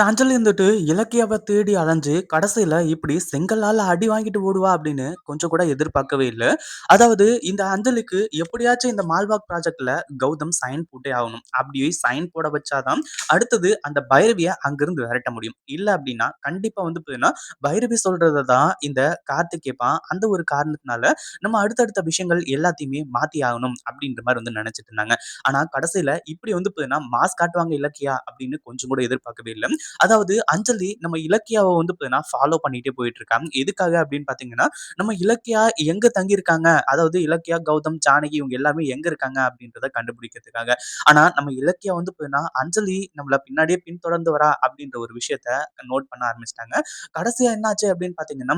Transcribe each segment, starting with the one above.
இந்த அஞ்சலி இருந்துட்டு இலக்கியாவை தேடி அலைஞ்சு கடைசியில் இப்படி செங்கல்லால் அடி வாங்கிட்டு ஓடுவா அப்படின்னு கொஞ்சம் கூட எதிர்பார்க்கவே இல்லை அதாவது இந்த அஞ்சலிக்கு எப்படியாச்சும் இந்த மால்வாக் ப்ராஜெக்ட்ல கௌதம் சைன் போட்டே ஆகணும். அப்படி சைன் போட வச்சாதான் அடுத்தது அந்த பைரவியை அங்கிருந்து விரட்ட முடியும். இல்லை அப்படின்னா கண்டிப்பாக வந்து பார்த்தீங்கன்னா, பைரவி சொல்கிறத தான் இந்த கார்த்திக் கேட்பான். அந்த ஒரு காரணத்தினால நம்ம அடுத்தடுத்த விஷயங்கள் எல்லாத்தையுமே மாற்றி ஆகணும் அப்படின்ற மாதிரி வந்து நினச்சிட்டு இருந்தாங்க. ஆனால் கடைசியில் இப்படி வந்து பார்த்தீங்கன்னா, மாஸ்க் காட்டுவாங்க இலக்கியா அப்படின்னு கொஞ்சம் கூட எதிர்பார்க்கவே இல்லை அதாவது அஞ்சலி நம்ம இலக்கியாவை வந்து பார்த்தீங்கன்னா, ஃபாலோ பண்ணிட்டே போயிட்டு இருக்காங்க. எதுக்காக அப்படின்னு பார்த்தீங்கன்னா, நம்ம இலக்கியா எங்க தங்கியிருக்காங்க? அதாவது இலக்கியா, கௌதம், ஜானகி இவங்க எல்லாமே எங்க இருக்காங்க? அப்படின்றத கண்டுபிடிக்கிறதுக்காக. ஆனா நம்ம இலக்கியா வந்து பார்த்தீங்கன்னா, அஞ்சலி நம்மள பின்னாடியே பின்தொடர்ந்து வரா அப்படின்ற ஒரு விஷயத்த நோட் பண்ண ஆரம்பிச்சிட்டாங்க கடைசியா என்னாச்சு அப்படின்னு பார்த்தீங்கன்னா,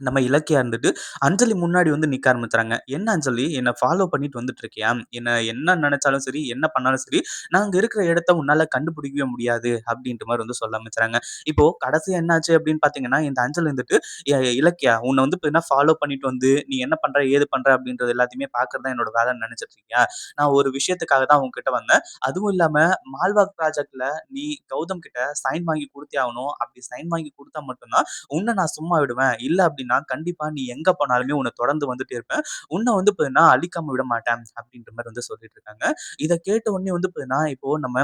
நம்ம இலக்கியா இருந்துட்டு அஞ்சலி முன்னாடி வந்து நிக்க ஆரம்பிச்சாங்க "என்ன அஞ்சலி என்னை ஃபாலோ பண்ணிட்டு வந்துட்டு இருக்கியா? என்ன என்ன நினைச்சாலும் சரி, என்ன பண்ணாலும் சரி, நான் இருக்கிற இடத்த உன்னால கண்டுபிடிக்கவே முடியாது." அப்படின்ற மாதிரி வந்து சொல்ல ஆரம்பிச்சாங்க இப்போ கடைசி என்னாச்சு அப்படின்னு பார்த்தீங்கன்னா, இந்த அஞ்சல் இருந்துட்டு, இலக்கியா உன்னை வந்து என்ன ஃபாலோ பண்ணிட்டு வந்து, நீ என்ன பண்ற, ஏது பண்ற அப்படின்றது எல்லாத்தையுமே பார்க்கறது தான் என்னோட வேலைன்னு நினைச்சிட்டு இருக்கியா? நான் ஒரு விஷயத்துக்காக தான் உங்ககிட்ட வந்தேன். அதுவும் இல்லாம மால்வாக் ப்ராஜெக்ட்ல நீ கௌதம் கிட்ட சைன் வாங்கி கொடுத்தே ஆகணும். அப்படி சைன் வாங்கி கொடுத்தா மட்டும்தான் உன்னை நான் சும்மா விடுவேன். இல்ல அப்படின்னு கண்டிப்பா நீ எங்க போனாலுமே உன்ன தொடர்ந்து வந்துட்டே இருப்பேன். உன்னை வந்து பாத்தீங்கன்னா அழிக்காம விட மாட்டேன்." அப்படின்ற மாதிரி வந்து சொல்லிட்டு இருக்காங்க. இத கேட்ட உடனே வந்து பாத்தீங்கன்னா இப்போ நம்ம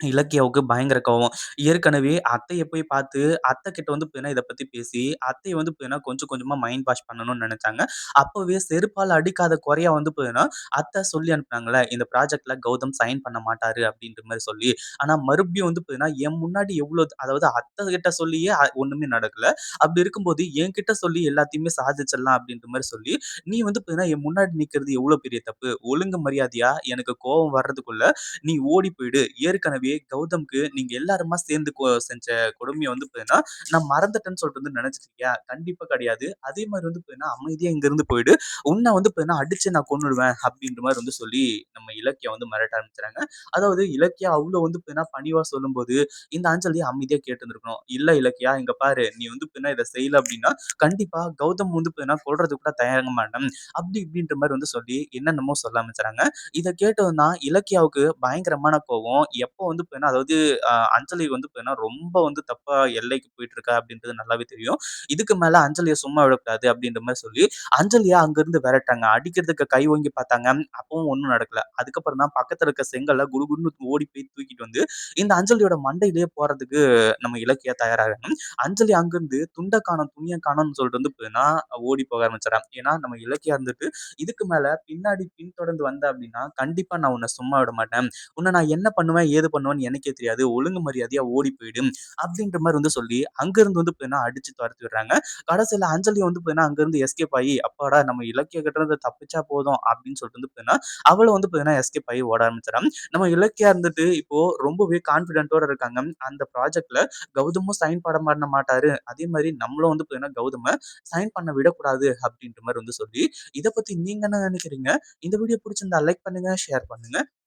இலக்கியாவுக்கு பயங்கர கோவம். ஏற்கனவே அத்தைய போய் பார்த்து, அத்தை கிட்ட வந்து பார்த்தீங்கன்னா, இத பத்தி பேசி, அத்தைய வந்து பார்த்தீங்கன்னா, கொஞ்சம் கொஞ்சமா மைண்ட் வாஷ் பண்ணணும்னு நெனச்சாங்க. அப்பவே செருப்பால அடிக்காத குறையா வந்து பார்த்தீங்கன்னா, அத்தை சொல்லி அனுப்புனாங்கல்ல, இந்த ப்ராஜெக்ட்ல கௌதம் சைன் பண்ண மாட்டாரு அப்படின்ற மாரி சொல்லி. ஆனா மறுபடியும் வந்து பார்த்தீங்கன்னா, என் முன்னாடி எவ்ளோ அதாவது அத்தை கிட்ட சொல்லியே அ ஒண்ணுமே நடக்கல. அப்படி இருக்கும்போது என்கிட்ட சொல்லி எல்லாத்தையுமே சாதிச்சிடலாம் அப்படின்ற மாரி சொல்லி, நீ வந்து பார்த்தீங்கன்னா, என் முன்னாடி நிக்கிறது எவ்ளோ பெரிய தப்பு. ஒழுங்கு மரியாதையா எனக்கு கோவம் வர்றதுக்குள்ள நீ ஓடி போயிடு. ஏற்கனவே கௌதம்க்கு நீங்க எல்லாருமா சேர்ந்து கொ செஞ்ச கொடுமையை வந்து பார்த்தீங்கன்னா, நான் மறந்துட்டேன்னு சொல்லிட்டு வந்து நினைச்சிட்டு இருக்கியா? கண்டிப்பா கிடையாது. அதே மாதிரி வந்து பார்த்தீங்கன்னா, அமைதியா இங்கிருந்து போயிடு. உன்ன வந்து பார்த்தீங்கன்னா, அடிச்சு நான் கொண்டுடுவேன் அப்படின்ற மாதிரி வந்து சொல்லி நம்ம இலக்கியா வந்து மிரட்ட ஆரம்பிச்சுறாங்க. அதாவது இலக்கியா அவ்வளவு வந்து பார்த்தீங்கன்னா, பணிவா சொல்லும்போது, இந்த அஞ்சலி அமைதியா கேட்டிருந்திருக்கணும். "இல்ல இலக்கியா, இங்க பாரு நீ வந்து பார்த்தீங்கன்னா, இதை செய்யல அப்படின்னா, கண்டிப்பா கௌதம் வந்து பார்த்தீங்கன்னா, கொல்றதுக்கு கூட தயங்க மாட்டேன்." அப்படி இப்படின்ற மாதிரி வந்து சொல்லி என்னென்னமோ சொல்ல ஆரம்பிச்சுறாங்க. இதை கேட்டோம்னா இலக்கியாவுக்கு பயங்கரமான கோவம். எப்போ வந்து பார்த்தீங்கன்னா, அதாவது அஞ்சலி வந்து பார்த்தீங்கன்னா, ரொம்ப வந்து தப்பா எல்லைக்கு போயிட்டு இருக்கா அப்படின்றது நல்லாவே தெரியும். இதுக்கு மேல அஞ்சலியை சும்மா விடக்கூடாது அப்படின்ற மாதிரி சொல்லி, அஞ்சலியா அங்கிருந்து விரட்டாங்க அடிக்கிறதுக்கு கை வாங்கி பார்த்தாங்க. அப்பவும் ஒன்றும் நடக்கல. அதுக்கப்புறம் தான் பக்கத்துல இருக்க செங்கல்ல குடுகுடுன்னு ஓடி போய் தூக்கிட்டு வந்து, இந்த அஞ்சலியோட மண்டையிலேயே போறதுக்கு நம்ம இலக்கியா தயாராகணும் அஞ்சலி அங்கிருந்து துண்டை காணோம், துணிய காணோம்னு சொல்லிட்டு வந்து பார்த்தீங்கன்னா, ஓடி போக ஆரம்பிச்சிடறேன் ஏன்னா நம்ம இலக்கியா இருந்துட்டு, இதுக்கு மேல பின்னாடி பின்தொடர்ந்து வந்த அப்படின்னா, கண்டிப்பா நான் உன்னை சும்மா விட மாட்டேன். உன்னை நான் என்ன பண்ணுவேன், ஏது பண்ணுவேன் பண்ணுவான்னு எனக்கே தெரியாது. ஒழுங்கு மரியாதையா ஓடி போயிடும் அப்படின்ற மாதிரி வந்து சொல்லி, அங்கிருந்து வந்து பார்த்தீங்கன்னா, அடிச்சு தொரத்தி விடுறாங்க. கடைசியில அஞ்சலி வந்து பார்த்தீங்கன்னா, அங்கிருந்து எஸ்கேப் ஆகி அப்பாடா நம்ம இலக்கிய கிட்ட தப்பிச்சா போதும் அப்படின்னு சொல்லிட்டு வந்து பார்த்தீங்கன்னா, அவளும் வந்து பார்த்தீங்கன்னா, எஸ்கேப் ஆகி ஓட ஆரம்பிச்சிடும் நம்ம இலக்கியா இருந்துட்டு இப்போ ரொம்பவே கான்ஃபிடென்ட்டோட இருக்காங்க. அந்த ப்ராஜெக்ட்ல கௌதமும் சைன் பண்ண மாட்டாரு. அதே மாதிரி நம்மளும் வந்து பார்த்தீங்கன்னா, கௌதம சைன் பண்ண விடக்கூடாது அப்படின்ற மாதிரி வந்து சொல்லி, இதை பத்தி நீங்க என்ன நினைக்கிறீங்க இந்த வீடியோ பிடிச்சிருந்தா லைக் பண்ணுங்க, ஷேர் பண்ணுங்க.